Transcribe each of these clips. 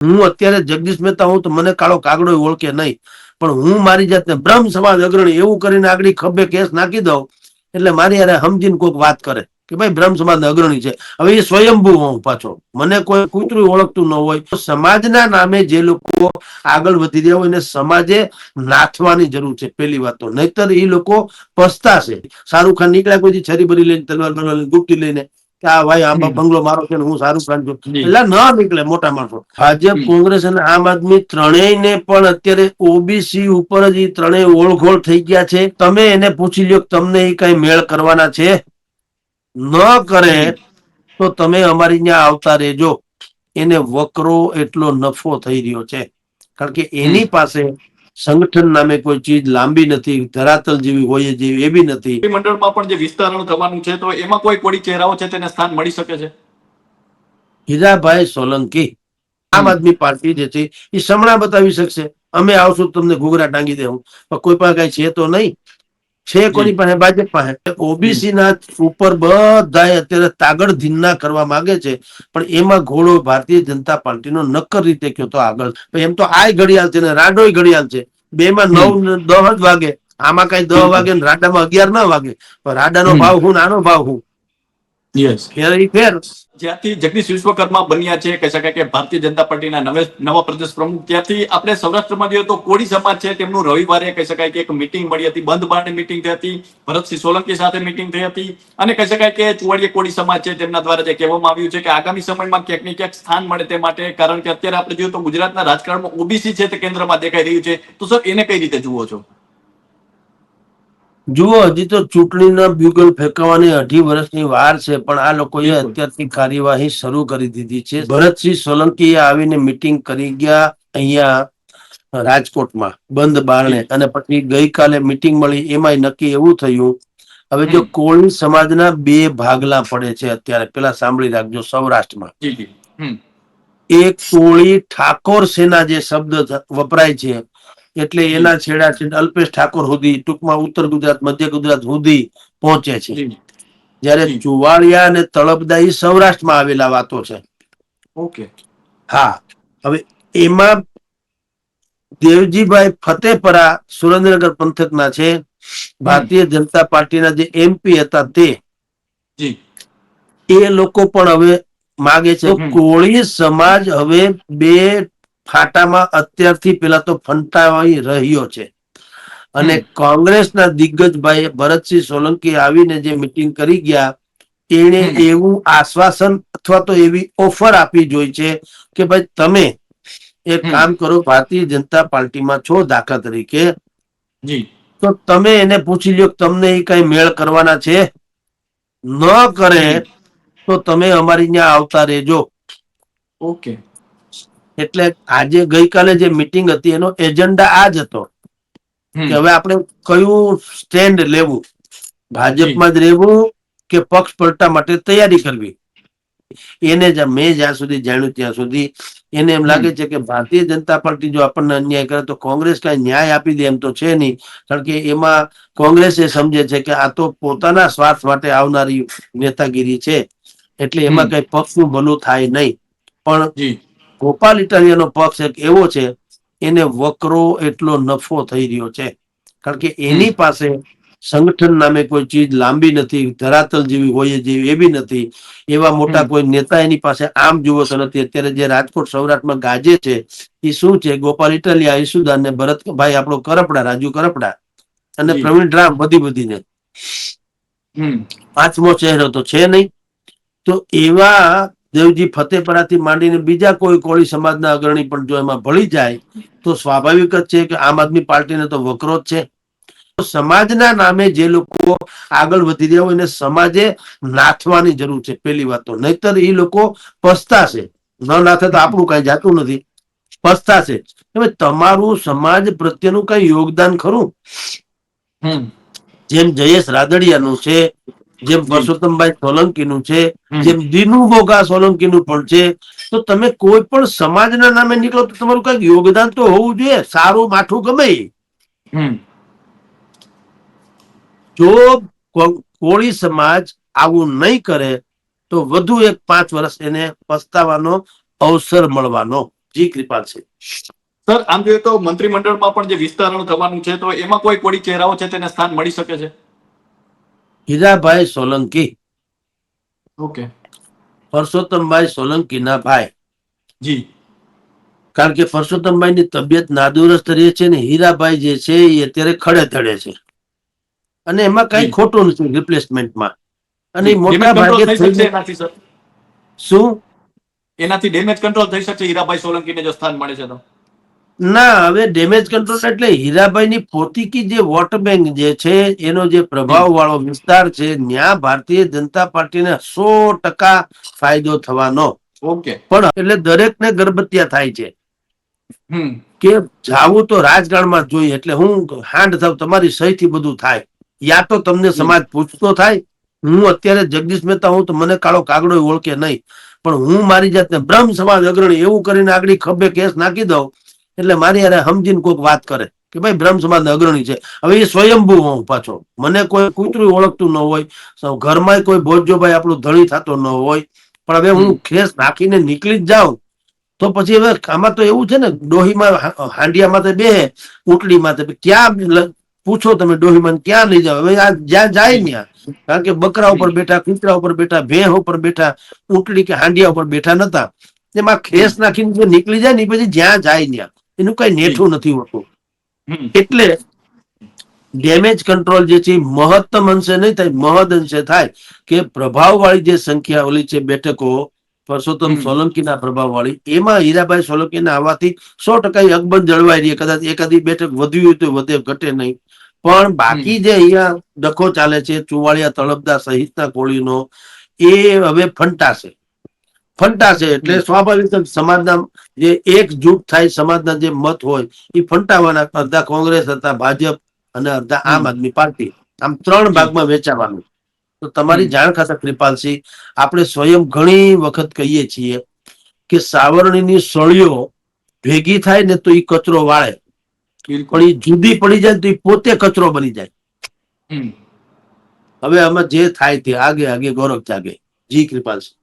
હું અત્યારે જગદીશ મહેતા હું તો મને કાળો કાગડો ઓળખે નહીં. પણ હું મારી જાતને બ્રહ્મ સમાજ અગ્રણી એવું કરીને આગળ ખભે કેસ નાખી દઉં, એટલે મારી યારે સમજીને કોઈક વાત કરે કે ભાઈ બ્રહ્મ સમાજ અગ્રણી છે. હવે એ સ્વયંભૂ હું પાછો. મને કોઈ કૂતરું ઓળખતું ન હોય. સમાજના નામે જે લોકો આગળ વધી રહ્યા હોય એને સમાજે નાથવાની જરૂર છે. પેલી વાત તો. નહીતર એ લોકો પસ્તાશે. શાહરૂખ ખાન નીકળ્યા કોઈ છરી ભરી લઈને તલવાર ગુપ્તી લઈને. કે આ ભાઈ આમાં બંગલો મારો છે હું સારું ખાન છું. એટલે ન નીકળે મોટા માણસો. ભાજપ કોંગ્રેસ અને આમ આદમી ત્રણેયને પણ અત્યારે ઓબીસી ઉપર જ ત્રણેય ઓળઘોળ થઈ ગયા છે. તમે એને પૂછી લ્યો કે તમને એ કઈ મેળ કરવાના છે? ન કરે તો તમે અમારી ત્યાં આવતા રહેજો. એને વકરો એટલો નફો થઈ રહ્યો છે. કારણ કે એની પાસે સંગઠન નામે કોઈ ચીજ લાંબી નથી ધરાતલ જેવી હોય જેવી એવી નથી. મંડળમાં પણ જે વિસ્તરણ થવાનું છે તો એમાં કોઈ કોડી ચહેરાઓ છે તેને સ્થાન મળી શકે છે? હીરાભાઈ સોલંકી આમ આદમી પાર્ટી જે છે એ સમણા બતાવી શકશે. અમે આવશું તમને ઘૂઘરા ટાંગી દેવું પણ કોઈ પાસે કઈ છે તો નહીં. છે કોની પાસે? ભાજપ પાસે. ઓબીસી ના ઉપર બધા અત્યારે તાગડ ધીના કરવા માંગે છે. પણ એમાં ઘોડો ભારતીય જનતા પાર્ટીનો નક્કર રીતે કયો તો આગળ. પણ એમ તો આય ઘડિયાળ છે ને રાડોય ઘડિયાળ છે. બે માં નવ દસ જ વાગે. આમાં કઈ દસ વાગે ને રાડામાં અગિયાર ના વાગે. પણ રાડાનો. ભાવ હું નાનો ભાવ હું. જનતા પાર્ટીના નવા પ્રદેશ પ્રમુખ. આપણે સૌરાષ્ટ્રમાં જોઈએ તો કોળી સમાજ છે, તેમનું રવિવારે કે એક મિટિંગ મળી હતી, બંધ મિટિંગ થઈ હતી, ભરતસિંહ સોલંકી સાથે મિટિંગ થઈ હતી. અને કહી શકાય કે ચુવાડીએ કોળી સમાજ છે, તેમના દ્વારા જે કહેવામાં આવ્યું છે કે આગામી સમયમાં ક્યાંક ને ક્યાંક સ્થાન મળે તે માટે, કારણ કે અત્યારે આપણે જોઈએ તો ગુજરાતના રાજકારણમાં ઓબીસી છે તે કેન્દ્રમાં દેખાઈ રહ્યું છે. તો સર, એને કઈ રીતે જુઓ છો? જુઓ હજી તો ચૂંટણીના બ્યુગલ ફેંકવાની અઢી વર્ષની વાર છે પણ આ લોકોએ અત્યારથી કાર્યવાહી શરૂ કરી દીધી છે. ભરતસિંહ સોલંકીએ આવીને મિટિંગ કરી ગયા અહીંયા રાજકોટમાં બંધ બારણે. અને પછી ગઈકાલે મિટિંગ મળી એમાંય નક્કી એવું થયું હવે જો. કોળી સમાજના બે ભાગલા પડે છે અત્યારે પેલા સાંભળી રાખજો સૌરાષ્ટ્રમાં. એક કોળી ઠાકોર સેના જે શબ્દ વપરાય છે એટલે એના છેડા છે અલ્પેશ ઠાકોર સુધી ટૂંકમાં ઉત્તર ગુજરાત મધ્ય ગુજરાત સુધી પહોંચે છે. જ્યારે જી. અને તળપદા સૌરાષ્ટ્રમાં આવેલા વાતો છે. ઓકે. હા. હવે એમાં દેવજીભાઈ ફતેપરા સુરેન્દ્રનગર પંથકના છે. ભારતીય જનતા પાર્ટીના જે એમપી હતા તે. એ લોકો પણ હવે માગે છે કોળી સમાજ હવે બે ફાટામાં અત્યારથી પેલા તો ફંટાવાઈ રહ્યો છે. અને કોંગ્રેસના કોંગ્રેસના દિગ્ગજભાઈ ભરતસિંહ સોલંકી આવીને જે મિટિંગ કરી ગયા એને એવું આશ્વાસન અથવા તો એવી ઓફર આપી જોઈ છે કે ભાઈ તમે એક કામ કરો ભારતીય જનતા પાર્ટીમાં છો દાખલા તરીકે. તો તમે એને પૂછી લો કે તમને એ કઈ મેળ કરવાના છે? ન કરે તો તમે અમારી ત્યાં આવતા રહેજો. ઓકે. એટલે આજે ગઈકાલે જે મિટિંગ હતી એનો એજન્ડા આ જ હતો કે હવે આપણે કયું સ્ટેન્ડ લેવું? ભાજપમાં જ રહેવું કે પક્ષ પલટા માટે તૈયારી કરવી? એને જ મેં જ્યાં સુધી જાણ્યું ત્યાં સુધી એને એમ લાગે છે કે ભારતીય જનતા પાર્ટી જો આપણને અન્યાય કરે તો કોંગ્રેસ કઈ ન્યાય આપી દે એમ તો છે નહીં. કારણ કે એમાં કોંગ્રેસ એ સમજે છે કે આ તો પોતાના સ્વાર્થ માટે આવનારી નેતાગીરી છે. એટલે એમાં. કઈ પક્ષનું ભલું થાય નહીં. પણ ગોપાલ ઇટાલિયાનો પક્ષ એક એવો છે એને વકરો એટલો નફો થઈ રહ્યો છે. કારણ કે એની પાસે સંગઠન નામે કોઈ ચીજ લાંબી નથી ધરાતલ જેવી હોય જેવી એવી નથી. એવા મોટા કોઈ નેતા એની પાસે આમ જુઓ તો નથી. અત્યારે જે રાજકોટ સૌરાષ્ટ્રમાં ગાજે છે એ શું છે? ગોપાલ ઇટાલિયા ઈસુદાન ને ભરતભાઈ આપણો કરપડા રાજુ કરપડા અને. પ્રવીણ ડ્રામ બધી બધીને. હમ. પાંચમો ચહેરો તો છે નહીં. તો એવા દેવજી ફતેપરાથી માંડીને બીજા કોઈ કોળી સમાજના અગ્રણી પણ જો એમાં ભળી જાય તો સ્વાભાવિક જ છે કે આમ આદમી પાર્ટીને તો વકરો જ છે. સમાજના નામે જે લોકો આગળ વધી રહ્યા હોય એને સમાજે નાથવાની જરૂર છે પેલી વાત તો. નહીતર એ લોકો પસ્તાશે. ન નાથે તો આપણું કઈ જાતું નથી. પસ્તાશે. તમારું સમાજ પ્રત્યેનું કઈ યોગદાન ખરું? હમ. જેમ જયેશ રાદડિયાનું છે જેમ પરસોત્તમભાઈ સોલંકીનું છે જેમ દીનુ બોગા સોલંકીનું પણ છે તો તમે કોઈ પણ સમાજના નામે નીકળો તો તમારું કંઈક યોગદાન તો હોવું જોઈએ સારું માઠું ગમે. જો કોળી સમાજ આવું નહીં કરે તો વધુ એક પાંચ વર્ષ એને પસ્તાવાનો અવસર મળવાનો. જી છે. સર આમ જોઈએ તો મંત્રીમંડળમાં પણ જે વિસ્તરણ થવાનું છે તો એમાં કોઈ કોળી ચહેરાઓ છે તેને સ્થાન મળી શકે છે? હીરાભાઈ સોલંકી. ઓકે. પરસોત્તમભાઈ સોલંકીના ભાઈ જી. કારણ કે પરસોત્તમભાઈની તબિયત નાદુરસ્ત રહે છે ને હીરાભાઈ જે છે એ અત્યારે ખડે ધડે છે. અને એમાં કઈ ખોટું નથી રિપ્લેસમેન્ટમાં અને મોટા ભાગે શું? એનાથી ડેમેજ કંટ્રોલ થઈ શકશે હીરાભાઈ સોલંકીને જો સ્થાન મળે છે તો. ના હવે ડેમેજ કંટ્રોલ એટલે હીરાભાઈની પોતીકી જે વોટ બેંક જે છે એનો જે પ્રભાવ વાળો વિસ્તાર છે ત્યાં ભારતીય જનતા પાર્ટીને સો ટકા ફાયદો થવાનો. ઓકે. પણ એટલે દરેકને ગર્ભત્યા થાય છે. કે જાવું તો રાજકારણમાં જોઈએ એટલે હું હાંડ થાવ તમારી સહીથી બધું થાય. યા તો તમને સમાજ પૂછતો થાય હું અત્યારે જગદીશ મહેતા હું તો મને કાળો કાગડો ઓળખે નહીં. પણ હું મારી જાતને બ્રહ્મ સમાજ અગ્રણી એવું કરીને આગળ ખભે કેસ નાખી દઉં એટલે મારી યારે સમજીને કોઈક વાત કરે કે ભાઈ બ્રહ્મ સમાજ અગ્રણી છે. હવે એ સ્વયંભૂ હું પાછો. મને કોઈ કૂતરું ઓળખતું ન હોય. ઘરમાં કોઈ ભોજોભાઈ આપણું ધણી થતો ન હોય. પણ હવે હું ખેસ નાખીને નીકળી જ જાઉં. તો પછી હવે આમાં તો એવું છે ને ડોહીમાં હા- હાંડિયામાં તો બે ઉટલી તો ક્યાં પૂછો તમે ડોહીમાં ક્યાં લઈ જાઓ? હવે આ જ્યાં જાય ત્યાં. કારણ કે બકરા ઉપર બેઠા કૂતરા ઉપર બેઠા ભેહ ઉપર બેઠા ઉટલી કે હાંડિયા ઉપર બેઠા નતા. એમાં ખેસ નાખીને નીકળી જાય ને પછી જ્યાં જાય ત્યાં. એનું કઈ નેઠું નથી હોતું. એટલે ડેમેજ કંટ્રોલ જે છે મહત્તમ અંશે નહીં થાય મહદ અંશે થાય કે પ્રભાવવાળી જે સંખ્યા ઓલી છે બેઠકો પરસોત્તમ. સોલંકીના પ્રભાવવાળી એમાં હીરાભાઈ સોલંકીના આવવાથી સો ટકા અકબંધ જળવાઈ રહી. કદાચ એકાદી બેઠક વધ્યું હોય તો વધે ઘટે નહીં. પણ બાકી જે અહીંયા ડખો ચાલે છે ચુવાડિયા તળપદા સહિતના કોળીનો એ હવે ફંટાશે. ફંટાશે એટલે સ્વાભાવિક સમાજના જે એકજૂટ થાય સમાજના જે મત હોય એ ફંટાવાના અડધા કોંગ્રેસ હતા ભાજપ અને અડધા આમ આદમી પાર્ટી. આમ ત્રણ ભાગમાં વેચાવાનું તો તમારી જાણ ખાતા કૃપાલસિંહ આપણે સ્વયં ઘણી વખત કહીએ છીએ કે સાવરણીની સળીઓ ભેગી થાય ને તો એ કચરો વાળે. પણ એ જુદી પડી જાય તો એ પોતે કચરો બની જાય. હવે આમાં જે થાય તે આગે આગે ગૌરવ જાગે. જી કૃપાલસિંહ.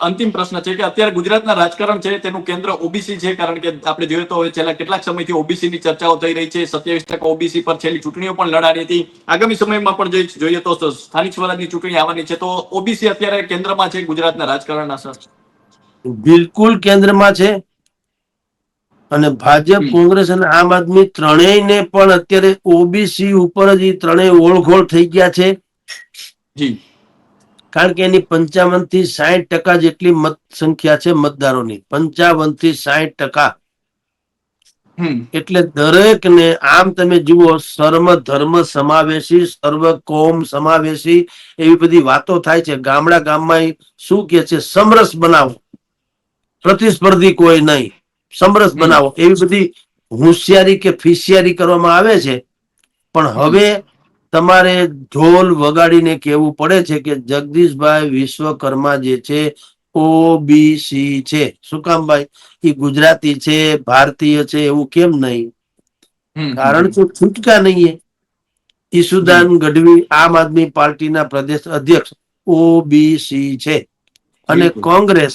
અંતિમ પ્રશ્ન છે કે અત્યારે ગુજરાતના રાજકારણ છે તેનું કેન્દ્ર ઓબીસી છે કારણ કે આપણે જોઈએ તો છેલ્લા કેટલાક સમયથી ઓબીસી ની ચર્ચાઓ થઈ રહી છે. સત્યાવીસ ટકા ઓબીસી પર છેલ્લી ચૂંટણીઓ પણ લડાડી હતી. આગામી સમયમાં પણ જોઈએ તો સ્થાનિક સ્વરાજની ચૂંટણી આવવાની છે. તો ઓબીસી અત્યારે કેન્દ્રમાં છે ગુજરાતના રાજકારણના સર? બિલકુલ કેન્દ્રમાં છે. અને ભાજપ કોંગ્રેસ અને આમ આદમી ત્રણેયને પણ અત્યારે ઓબીસી ઉપર જ ત્રણેય ઓળઘોળ થઈ ગયા છે. જી. કારણ કે એની પંચાવનથી સાહીઠ ટકા જેટલી મત સંખ્યા છે મતદારોની. પંચાવનથી સાહીઠ ટકા. એટલે એટલે દરેકને આમ તમે જુઓ સર્વ ધર્મ સમાવેશી સર્વ કોમ સમાવેશી એવી બધી વાતો થાય છે. ગામડા ગામમાં શું કે છે? સમરસ બનાવો. પ્રતિસ્પર્ધી કોઈ નહીં. સમરસ બનાવો. એવી બધી હોશિયારી કે ફિશિયારી કરવામાં આવે છે. પણ હવે તમારે ઢોલ વગાડીને કહેવું પડે છે કે જગદીશભાઈ વિશ્વકર્મા જે છે ઓબીસી છે. શું કામ ભાઈ? એ ગુજરાતી છે ભારતીય છે એવું કેમ નહીં? કારણ કે છૂટકા નહીં ઈસુદાન ગઢવી આમ આદમી પાર્ટીના પ્રદેશ અધ્યક્ષ ઓબીસી છે. અને કોંગ્રેસ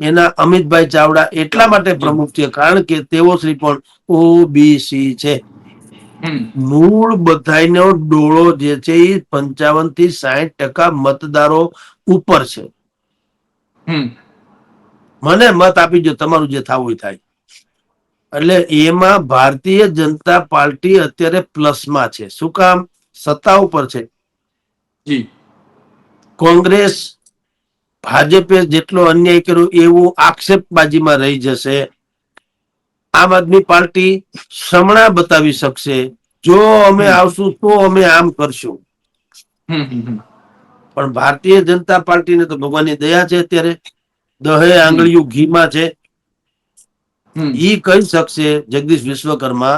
એના અમિતભાઈ ચાવડા એટલા માટે પ્રમુખ છે કારણ કે તેઓ શ્રી પણ ઓબીસી છે. મૂળ બધાનો ડોળો જે છે એ પંચાવનથી સાહીઠ ટકા મતદારો ઉપર છે. મને મત આપી દો તમારું જે થવું થાય. એટલે એમાં ભારતીય જનતા પાર્ટી અત્યારે પ્લસમાં છે. શું કામ? સત્તા ઉપર છે. કોંગ્રેસ ભાજપે જેટલો અન્યાય કર્યો એવું આક્ષેપબાજીમાં રહી જશે. આમ આદમી પાર્ટી સમણા બતાવી શકશે. જો અમે આવશું તો અમે આમ કરશું. પણ ભારતીય જનતા પાર્ટીને તો ભગવાનની દયા છે અત્યારે. દહે આંગળીયું ઘીમાં છે. ઈ કહી શકશે જગદીશ વિશ્વકર્મા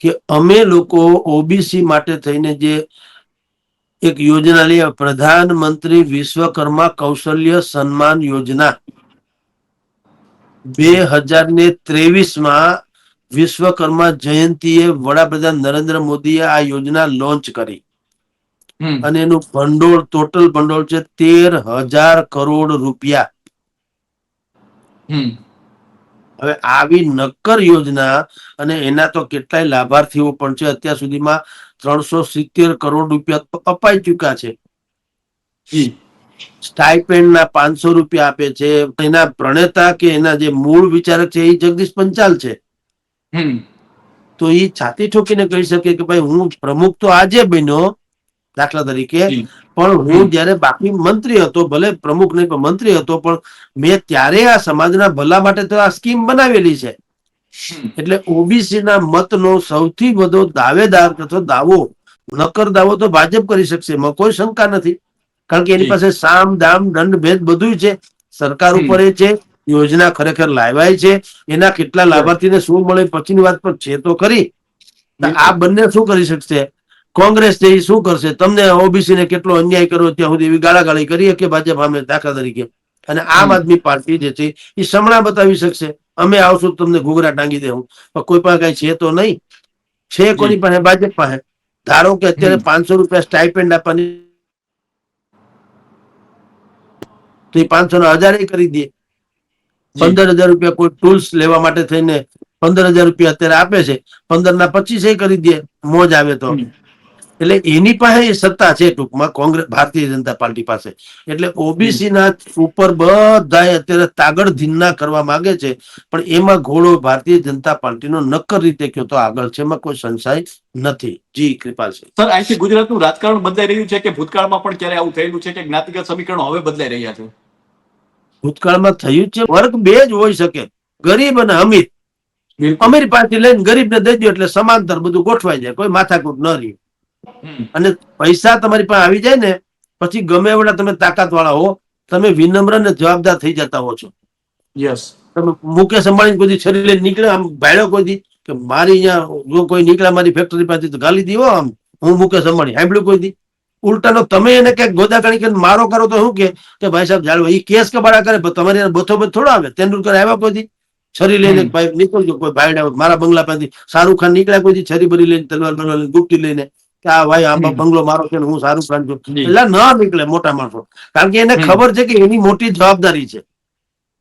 કે અમે લોકો ઓબીસી માટે થઈને જે એક યોજના લઈ આવ્યા, પ્રધાનમંત્રી વિશ્વકર્મા કૌશલ્ય સન્માન યોજના. બે હજાર ને ત્રેવીસમાં વિશ્વકર્મા જયંતીએ વડાપ્રધાન નરેન્દ્ર મોદીએ આ યોજના લોન્ચ કરી. અને એનું ભંડોળ ટોટલ ભંડોળ છે તેર હજાર કરોડ રૂપિયા. હમ. હવે આવી નક્કર યોજના અને એના તો કેટલાય લાભાર્થીઓ પણ છે અત્યાર સુધીમાં ત્રણસો સિત્તેર કરોડ રૂપિયા અપાઈ ચુક્યા છે. સ્ટાઇપેન્ડ ના પાંચસો રૂપિયા આપે છે. એના પ્રણેતા કે એના જે મૂળ વિચારક છે એ જગદીશ પંચાલ છે. તો એ છાતી ઠોકીને કહી શકે કે ભાઈ હું પ્રમુખ તો આજે બન્યો દાખલા તરીકે પણ હું જયારે બાકી મંત્રી હતો ભલે પ્રમુખ નહીં પણ મંત્રી હતો પણ મેં ત્યારે આ સમાજના ભલા માટે તો આ સ્કીમ બનાવેલી છે. એટલે ઓબીસી ના મતનો સૌથી વધુ દાવેદાર અથવા દાવો નકર દાવો તો ભાજપ કરી શકશે એમાં કોઈ શંકા નથી. કારણ કે એની પાસે સામ દામ દંડ ભેદ બધું છે. સરકાર ઉપર એ છે યોજના ખરેખર લાવાય છે. એના કેટલા લાભાર્થીને શું મળે પછીની વાત પર છે તો ખરી. આ બંને શું કરી શકશે? કોંગ્રેસ છે એ શું કરશે? તમને ઓબીસી ને કેટલો અન્યાય કર્યો ત્યાં સુધી એવી ગાળાગાળી કરીએ કે ભાજપ અમે દાખલા તરીકે? અને આમ આદમી પાર્ટી જે છે એ સમણા બતાવી શકશે. અમે આવશું તમને ઘૂઘરા ટાંગી દેવું પણ કોઈ પણ કઈ છે તો નહીં. છે કોની પાસે? ભાજપ પાસે. ધારો કે અત્યારે પાંચસો રૂપિયા સ્ટાઇપેન્ડ આપવાની તો એ પાંચસો ના હજાર કરી દે. પંદર હજાર રૂપિયા કોઈ ટૂલ્સ લેવા માટે થઈને પંદર હજાર રૂપિયા અત્યારે આપે છે. પંદર ના પચીસ કરી દે મોજ આવે તો. એટલે એની પાસે સત્તા છે ટૂંકમાં કોંગ્રેસ ભારતીય જનતા પાર્ટી પાસે. એટલે ઓબીસી ના ઉપર બધા અત્યારે તાગડ ધીન્ના કરવા માંગે છે. પણ એમાં ઘોડો ભારતીય જનતા પાર્ટીનો નક્કર રીતે કયો તો આગળ છે એમાં કોઈ સંશય નથી. જી કૃપાલ છે સર અહીંથી ગુજરાતનું રાજકારણ બદલાઈ રહ્યું છે કે ભૂતકાળમાં પણ ક્યારે આવું થયેલું છે કે જ્ઞાતિગત સમીકરણો હવે બદલાઈ રહ્યા છે? ભૂતકાળમાં થયું છે. વર્ગ બે જ હોઈ શકે. ગરીબ અને અમીર અમીર પાસે લઈને ગરીબ ને દઈ દો એટલે સમાંતર બધું ગોઠવાઈ જાય. કોઈ માથાકૂટ ન રહ્યું અને પૈસા તમારી પાસે આવી જાય ને પછી ગમે એવડા તમે તાકાત વાળા હો તમે વિનમ્ર ને જવાબદાર થઈ જતા હો છો. યસ તમે મુકેશ અંબાણી કોઈ છરી લઈને નીકળે આમ ભાડ્યો કોઈ કે મારી અહીંયા જો કોઈ નીકળ્યા મારી ફેક્ટરી પાસે તો ગાલી દીવો આમ. હું મુકેશ અંબાણી સાંભળ્યું કોઈ દી? ઉલટાનો તમે એને ક્યાંક ગોદાકાણી કરીને મારો કરો તો શું કે? કે ભાઈ સાહેબ જાળવો એ કેસ કબાડા કરે તમારી બથો બથ થોડો આવે. તેંડુલકર આવ્યા કોઈથી છરી લઈને ભાઈ નીકળજો કોઈ ભાઈ મારા બંગલા પાસેથી શાહરુખ ખાન નીકળ્યા કોઈથી છરી ભરી લઈને તલવાર બલવાર લઈને ગુપ્તી લઈને કે આ ભાઈ આ બંગલો મારો છે હું શાહરુખ ખાન છું. એટલે ન નીકળે મોટા માણસો. કારણ કે એને ખબર છે કે એની મોટી જવાબદારી છે.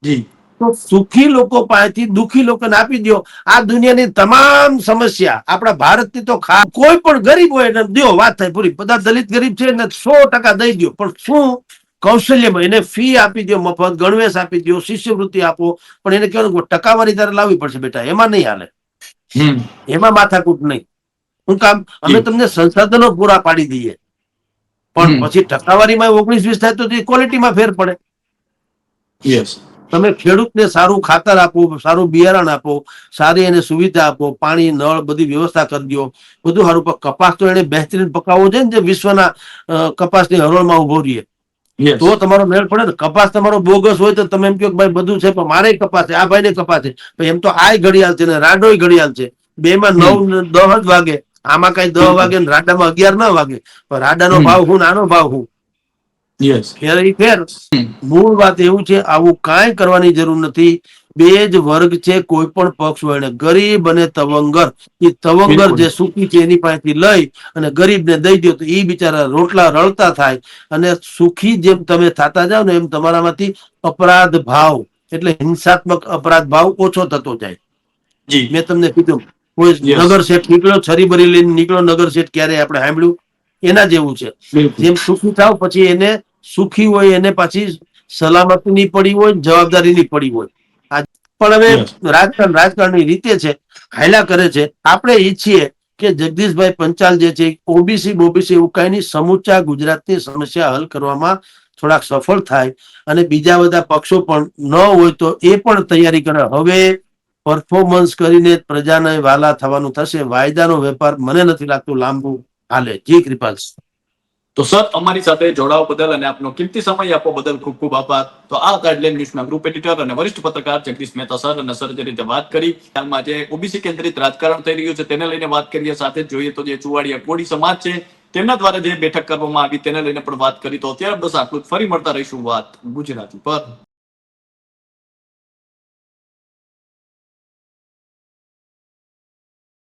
જી. તો સુખી લોકો પાસેથી દુખી લોકોને આપી દો આ દુનિયાની તમામ સમસ્યા આપણા ભારતની તો ખા કોઈ પણ ગરીબ હોય એને દો વાત થાય પૂરી. બધા દલિત ગરીબ છે એને સો ટકા દઈ દો પણ શું? કૌશલ્યમાં એને ફી આપી દો મફત ગણવેશ આપી દો શિષ્યવૃત્તિ આપો. પણ એને કહેવાનું ટકાવારી તારે લાવવી પડશે બેટા. એમાં નહીં હાલે. એમાં માથાકૂટ નહીં. હું કામ અમે તમને સંસાધનો પૂરા પાડી દઈએ. પણ પછી ટકાવારીમાં ઓગણીસ વીસ થાય તો ક્વોલિટીમાં ફેર પડે. યસ તમે ખેડૂતને સારું ખાતર આપો સારું બિયારણ આપો સારી એને સુવિધા આપો પાણી નળ બધી વ્યવસ્થા કરી દો. બધું સારું. પણ કપાસ તો એને બહેતરીન પકાવવો છે ને જે વિશ્વના કપાસની હરોળમાં ઊભો રહીએ તો તમારો મેળ પડે ને. કપાસ તમારો બોગસ હોય તો તમે એમ કહો કે ભાઈ બધું છે પણ મારે કપાસ છે આ ભાઈ ને કપાસ છે. એમ તો આય ઘડિયાળ છે ને રાડોય ઘડિયાળ છે. બે માં નવ દહ જ વાગે. આમાં કઈ દહ વાગે ને રાડામાં અગિયાર ના વાગે. પણ રાડાનો ભાવ હું નાનો ભાવ હું. યસ ફેર ઈ મૂળ વાત એવું છે આવું કાંઈ કરવાની જરૂર નથી. બે જ વર્ગ છે કોઈ પણ પક્ષ હોય ગરીબ અને તવંગર. એ તવંગર જે સુખી છે એની પાસેથી લઈ અને ગરીબને દઈ દો તો એ બિચારા રોટલા રળતા થાય. અને સુખી જેમ તમે થતા જાવ ને એમ તમારામાંથી અપરાધ ભાવ એટલે હિંસાત્મક અપરાધ ભાવ ઓછો થતો જાય. જી. મેં તમને કીધું કોઈ નગર શેઠ નીકળ્યો છરી ભરી લઈને નીકળ્યો નગર શેઠ ક્યારે આપણે સાંભળ્યું? એના જેવું છે. જેમ સુખી થાવ પછી એને સુખી હોય એને પાછી સલામતીની પડી હોય જવાબદારીની પડી હોય. પણ હવે રાજકારણ રાજકારણની રીતે છે હાયલા કરે છે. આપણે ઈચ્છીએ કે જગદીશભાઈ પંચાલ જે છે ઓબીસી બોબીસી એવું કઈ નહીં સમૂચા ગુજરાતની સમસ્યા હલ કરવામાં થોડાક સફળ થાય અને બીજા બધા પક્ષો પણ ન હોય તો એ પણ તૈયારી કરે. હવે પરફોર્મન્સ કરીને પ્રજાને વાલા થવાનું થશે. વાયદાનો વેપાર મને નથી લાગતું લાંબુ હાલે. જી કૃપાલ તો સર, અમારી સાથે જોડાવા બદલ અને આપનો કિંમતી સમય આપવા બદલ ખૂબ ખૂબ આભાર. તો આ ગાઈડલાઈન ન્યૂઝના ગ્રુપ એડિટર અને વરિષ્ઠ પત્રકાર જગદીશ મહેતા સર અને સર જે રીતે વાત કરી, હાલમાં જે ઓબીસી કેન્દ્રિત રાજકારણ થઈ રહ્યું છે, તેને લઈને વાત કરીએ સાથે જોઈએ તો જે ચુવાડિયા કોળી સમાજ છે, તેમના દ્વારા જે બેઠક કરવામાં આવી, તેને લઈને પણ વાત કરી. તો અત્યારે બસ આટલું ફરી મળતા રહીશું વાત ગુજરાતી પર.